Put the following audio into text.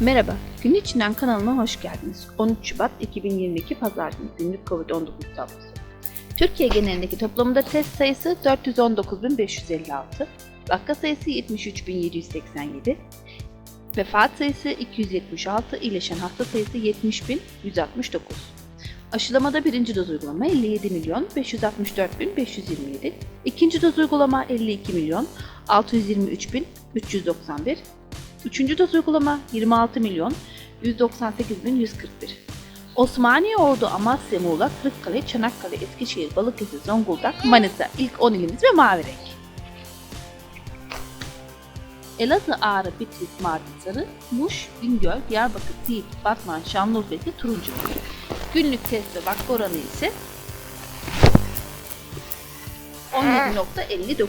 Merhaba, Gün İçinden kanalına hoş geldiniz. 13 Şubat 2022 Pazar günü günlük COVID-19 tablosu. Türkiye genelindeki toplamda test sayısı 419.556, vaka sayısı 73.787, vefat sayısı 276, iyileşen hasta sayısı 70.169. Aşılamada birinci doz uygulama 57 milyon 564 bin 527, ikinci doz uygulama 52 milyon 623 bin 391, Üçüncü doz uygulama 26 milyon 198 bin 141. Osmaniye, Ordu, Amasya, Muğla, Kırıkkale, Çanakkale, Eskişehir, Balıkesir, Zonguldak, Manisa ilk 10 ilimiz ve mavi renk. Elazığ, Ağrı, Bitlis, Mardin, Sarı, Muş, Bingöl, Diyarbakır, Siirt, Batman, Şanlıurfa ise turuncu. Günlük test ve vaka oranı ise 17.59.